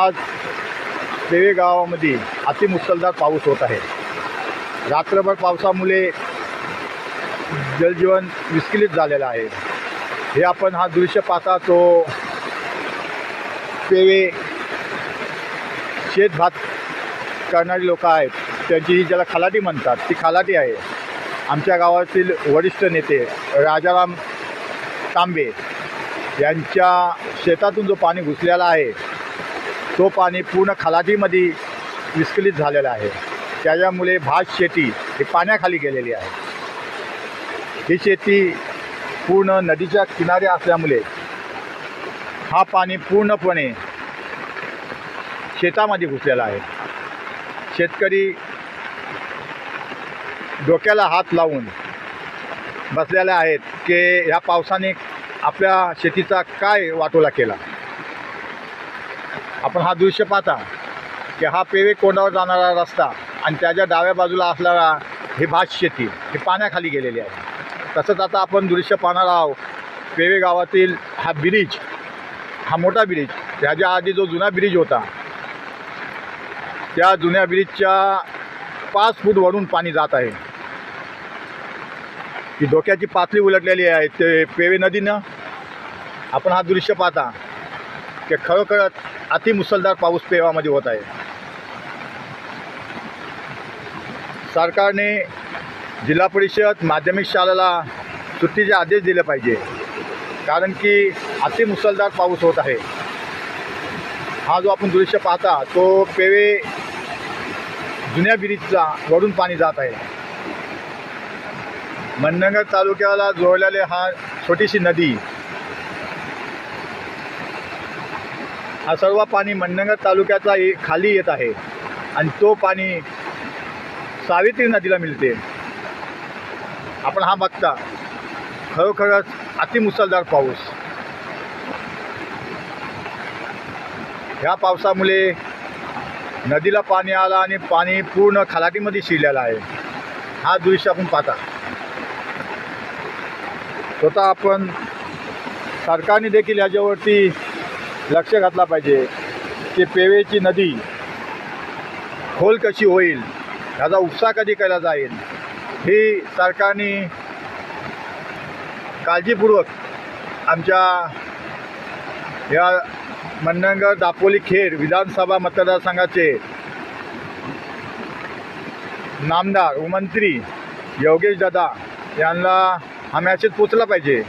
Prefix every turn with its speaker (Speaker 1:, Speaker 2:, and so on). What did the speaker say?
Speaker 1: आज पेवे गावामध्ये अतिमुसळधार पाऊस होत आहे. रात्रभर पावसामुळे जलजीवन विस्कळीत झालेलं आहे. हे आपण हा दृश्य पाहता तो पेवे शेतभात करणारी लोक आहेत. त्यांची ही ज्याला खलाटी म्हणतात ती खलाटी आहे. आमच्या गावातील वरिष्ठ नेते राजाराम तांबे यांच्या शेतातून जो पाणी घुसलेला आहे तो पाणी पूर्ण खलाटीमध्ये विस्कलित झालेला आहे. त्याच्यामुळे भात शेती ही पाण्याखाली गेलेली आहे. ही शेती पूर्ण नदीच्या किनारी असल्यामुळे हा पाणी पूर्णपणे शेतामध्ये घुसलेला आहे. शेतकरी डोक्याला हात लावून बसलेले आहेत की ह्या पावसाने आपल्या शेतीचा काय वाटोला केला? आपण हा दृश्य पाहता की हा पेवे कोंडावर जाणारा रस्ता आणि त्याच्या डाव्या बाजूला असणारा ही भात शेती ही पाण्याखाली गेलेली आहे. तसंच आता आपण दृश्य पाहणार आहोत पेवे गावातील हा ब्रिज हा मोठा ब्रिज ह्याच्या आधी जो जुना ब्रिज होता त्या जुन्या ब्रिजच्या पाच फूट वरून पाणी जात आहे. ही डोक्याची पातळी उलटलेली आहे ते पेवे नदीनं. आपण हा दृश्य पाहता की खरोखरच अतिमुसळधार पाऊस पेवामध्ये होत आहे. सरकारने जिल्हा परिषद माध्यमिक शाळेला सुट्टीचे आदेश दिले पाहिजे कारण की अतिमुसळधार पाऊस होत आहे. हा जो आपण दृश्य पाहता तो पेवे जुन्या ब्रिजचा वरून पाणी जात आहे. मननगर तालुक्याला जोडलेले हा छोटीशी नदी हा सर्व पाणी मंडणगड तालुक्याचा ए- खाली येत आहे. आणि तो पाणी सावित्री नदीला मिळते. आपण हा बघता. खरोखरच अतिमुसळधार पाऊस. ह्या पावसामुळे नदीला पाणी आला आणि पाणी पूर्ण खलाटीमध्ये शिरलेला आहे. हा दृश्य आपण पाहता. स्वतः आपण सरकारने देखील याच्यावरती लक्ष घातला पाहिजे की पेवेची नदी खोल कशी होईल ह्याचा उपसा कधी केला जाईल ही सरकारने काळजीपूर्वक आमच्या या मंडणगड दापोली खेड विधानसभा मतदारसंघाचे नामदार उमंत्री योगेश दादा यांना हम्याशीत मॅसेज पोचला पाहिजे.